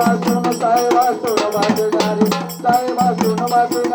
वासून काय वासून वाटे गारी काय वासून वाटे